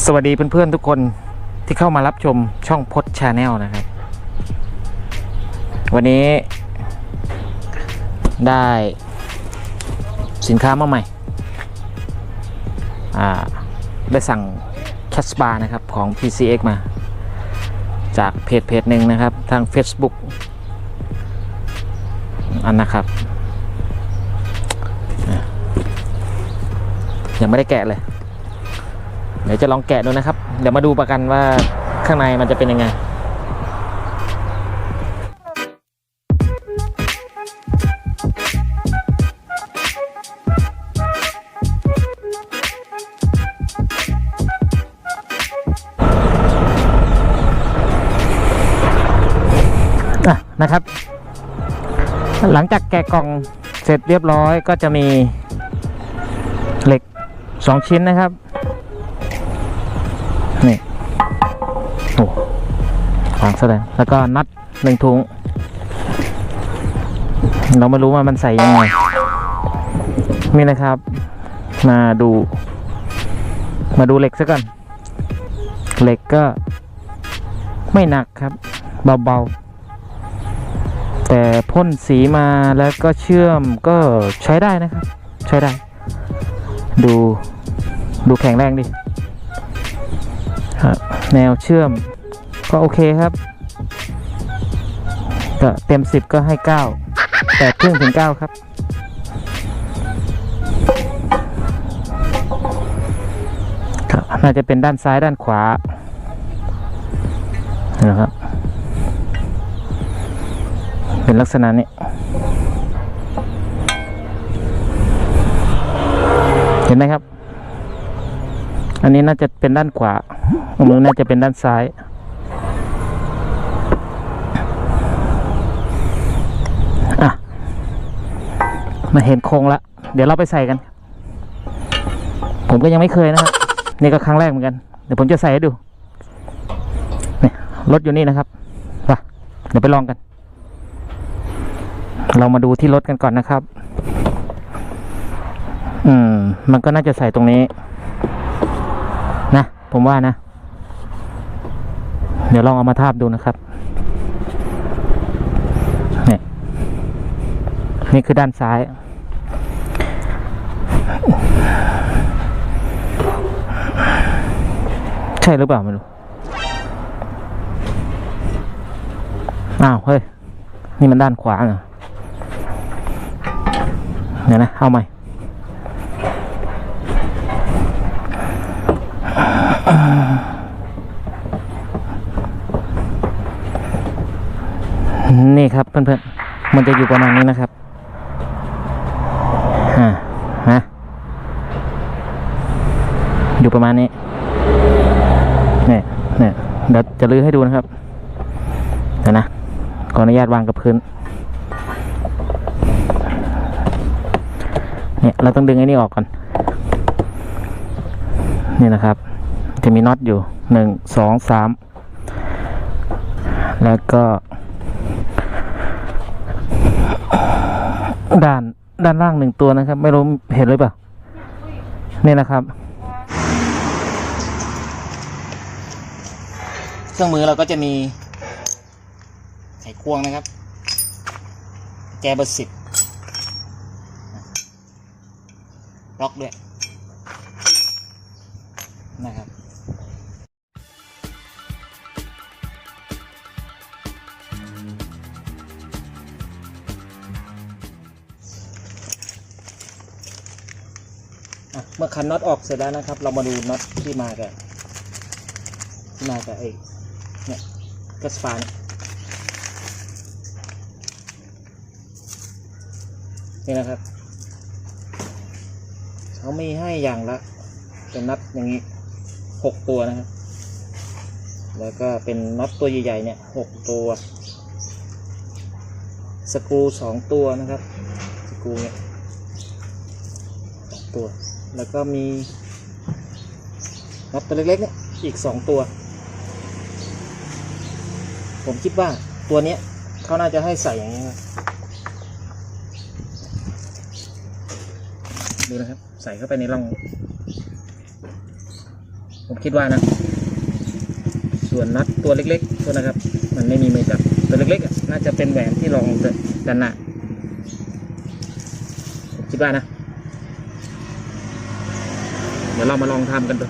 สวัสดีเพื่อนๆทุกคนที่เข้ามารับชมช่องพดชาแนลนะครับ วันนี้ได้สินค้ามาใหม่อ่าได้สั่งแคสบาร์นะครับของ PCX มา จากเพจเพจหนึ่งนะครับ ทาง Facebook อันนะครับ ยังไม่ได้แกะเลย ดี๋ยวจะลองแกะดูนะครับ เดี๋ยวมาดูประกันว่าข้างในมันจะเป็นยังไงอะนะครับ หลังจากแกะกล่องเสร็จเรียบร้อยก็จะมีเหล็ก 2 ชิ้นนะครับ แสดงแล้วก็นัดหนึ่งถุง เราไม่รู้ว่ามันใส่ยังไง นี่นะครับ มาดู มาดูเหล็กซะก่อน เหล็กก็ไม่หนักครับ เบาๆ แต่พ่นสีมาแล้วก็เชื่อมก็ใช้ได้นะครับ ใช้ได้ ดูดูแข็งแรงดิแนวเชื่อมก็โอเคครับ ก็เต็ม10ก็ให้9แต่ครึ่งถึง9ครับครับ น่าจะเป็นด้านซ้ายด้านขวานะครับ เป็นลักษณะนี้ เห็นไหมครับ อันนี้น่าจะเป็นด้านขวาอันนี้น่าจะเป็นด้านซ้าย มาเห็นโครงละ เดี๋ยวเราไปใส่กัน ผมก็ยังไม่เคยนะครับนี่ก็ครั้งแรกเหมือนกัน เดี๋ยวผมจะใส่ให้ดูเนี่ยรถอยู่นี่นะครับไปเดี๋ยวไปลองกัน เรามาดูที่รถกันก่อนนะครับ อืม มันก็น่าจะใส่ตรงนี้ นะ ผมว่านะ เดี๋ยวลองเอามาทาบดูนะครับนี่นี่คือด้านซ้าย ใช่หรือเปล่าไม่รู้ อ้าว เฮ้ย นี่มันด้านขวาเหรอเดี๋ยวนะ เอาใหม่นี่ครับเพื่อนๆ มันจะอยู่ประมาณนี้นะครับอ่าฮะ อยู่ประมาณนี้เนี่ยเนี่ยเดี๋ยวจะลื้อให้ดูนะครับเดี๋ยวนะขออนุญาตวางกับพื้นเนี่ยเราต้องดึงไอ้นี่ออกก่อน นี่นะครับ จะมีน็อตอยู่หนึ่งสองสามแล้วก็ ด้านด้านล่างหนึ่งตัวนะครับ ไม่รู้เห็นหรือเปล่านี่นะครับ เค รื่องมือเราก็จะมีไขควงนะครับ แกเบอร์สิบล็อกด้วยนะครับเมื่อคันน็อตออกเสร็จแล้วนะครับ เรามาดูน็อตที่มากับที่มากับไอ้ เนี่ยกัสฟานนี่นะครับเขาไมีให้อย่างละเป็นน็อตอย่างนี้หกตัวนะครับ แล้วก็เป็นน็อตตัวใหญ่ๆเนี่ยหกตัวสกรูสองตัวนะครับสกรูเนี่ยสองตัว แล้วก็มีน็อตตัวเล็กๆเนี่ยอีกสองตัว ผมคิดว่าตัวเนี้ยเขาน่าจะให้ใส่อย่างนี้ครับดูนะครับ ใส่เข้าไปในร่อง ผมคิดว่านะ ส่วนนัดตัวเล็กๆตัวนะครับ มันไม่มีมือจับตัวเล็กๆน่าจะเป็นแหวนที่รองด้านหน้าผมคิดว่านะ เดี๋ยวเรามาลองทำกันดู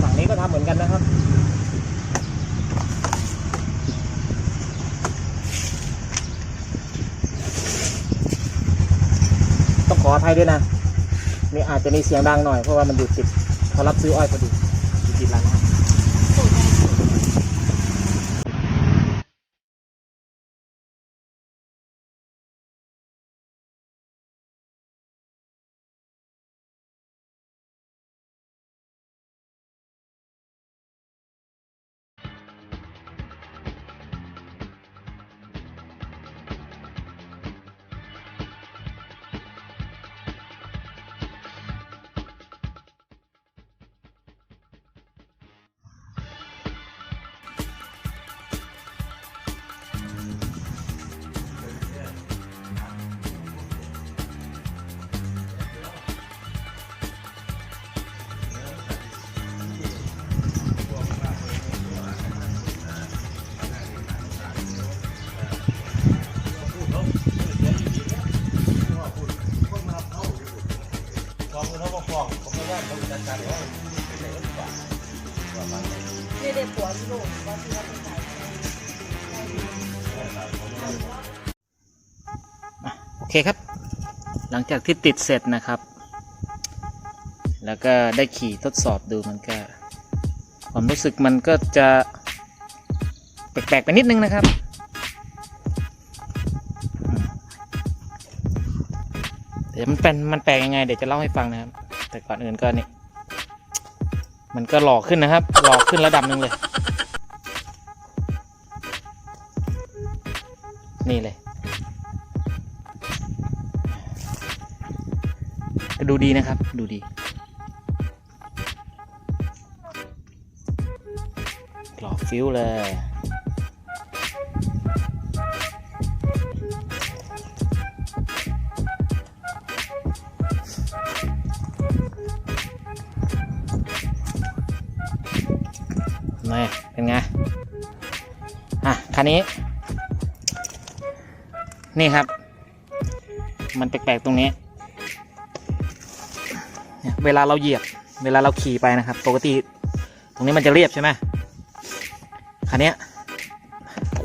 ฝั่งนี้ก็ทำเหมือนกันนะครับ ต้ องขออภัยด้วยนะนี่อาจจะมีเสียงดังหน่อยเพราะว่ามันอยู่ติดเขารับซื้ออ้อยพอดี โอเคครับ หลังจากที่ติดเสร็จนะครับ แล้วก็ได้ขี่ทดสอบดูมันก็ความรู้สึกมันก็จะแปลกๆไปนิดนึงนะครับ เดี๋ยวมันเป็นมันแปลกยังไง เดี๋ยวจะเล่าให้ฟังนะครับ แต่ก่อนอื่นก็นี่มันก็หล่อขึ้นนะครับ หล่อขึ้นระดับหนึ่งเลย นี่เลย ก็ดูดีนะครับ ดูดี หล่อฟิวเลย นี่เป็นไง อะคันนี้ นี่ครับ มันแปลกๆตรงนี้เนี่ยเวลาเราเหยียบ เวลาเราขี่ไปนะครับ ปกติ ตรงนี้มันจะเรียบใช่ไหมคันนี้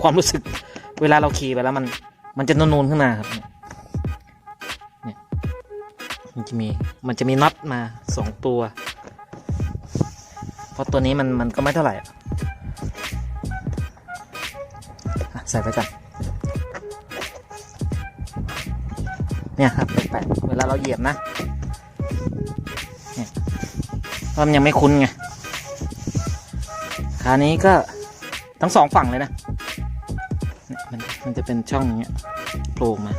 ความรู้สึก เวลาเราขี่ไปแล้วมัน มันจะนูนๆขึ้นมาครับเนี่ยมันจะมี มันจะมีน็อตมาสองตัว ราะตัวนี้มันมันก็ไม่เท่าไหร่ใส่ไปก่อนเนี่ยครับแปลกๆเวลาเราเหยียบนะเพราะมันยังไม่คุ้นไงขานี้ก็ทั้งสองฝั่งเลยนะเนี่ยมันมันจะเป็นช่องอย่างเงี้ยโผล่มา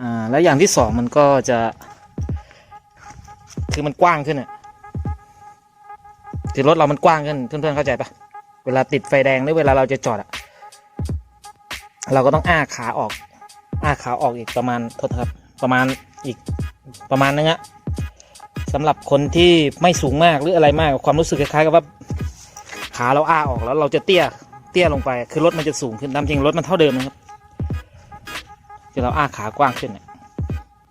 อ่าแล้วอย่างที่สองมันก็จะ คือมันกว้างขึ้นอะ คือรถเรามันกว้างขึ้นเพื่อนๆเข้าใจปะเวลาติดไฟแดงหรือเวลาเราจะจอดอะเราก็ต้องอ้าขาออก อ้าขาออกอีกประมาณโทษครับ ประมาณอีกประมาณนึงอะสำหรับคนที่ไม่สูงมากหรืออะไรมากความรู้สึกคล้ายๆกับว่าขาเราอ้าออกแล้วเราจะเตี้ยเตี้ยลงไป คือรถมันจะสูงขึ้นตามจริงรถมันเท่าเดิมนะครับคือเราอ้าขากว้างขึ้นเนี่ย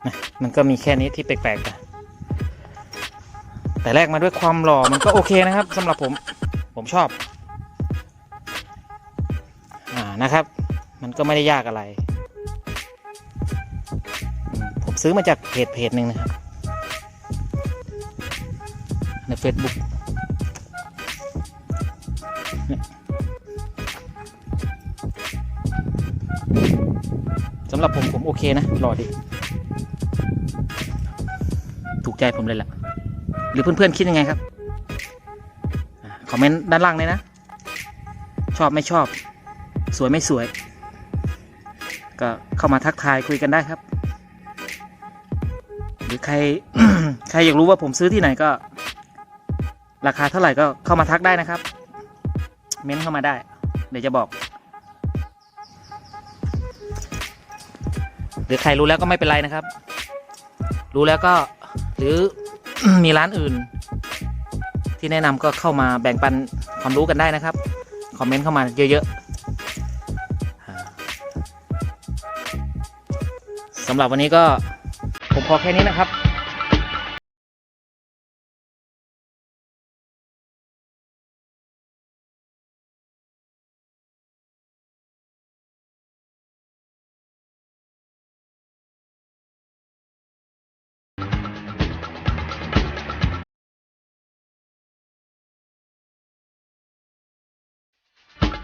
นะมันก็มีแค่นี้ที่แปลกๆไป แต่แรกมาด้วยความหล่อมันก็โอเคนะครับสำหรับผมผมชอบอ่านะครับ มันก็ไม่ได้ยากอะไร ผมซื้อมาจากเพจเพจหนึ่งนะครับ ใน Facebook สำหรับผมผมโอเคนะ หล่อดีใจผมเลยแหละ หรือเพื่อนๆคิดยังไงครับคอมเมนต์ด้านล่างเลยนะ ชอบไม่ชอบ สวยไม่สวย ก็เข้ามาทักทายคุยกันได้ครับ หรือใครใครอยากรู้ว่าผมซื้อที่ไหนก็ ราคาเท่าไหร่ก็เข้ามาทักได้นะครับ เม้นเข้ามาได้ เดี๋ยวจะบอก หรือใครรู้แล้วก็ไม่เป็นไรนะครับ รู้แล้วก็หรือ มีร้านอื่น ที่แนะนำก็เข้ามาแบ่งปันความรู้กันได้นะครับ คอมเมนต์เข้ามาเยอะๆสำหรับวันนี้ก็ผมพอแค่นี้นะครับ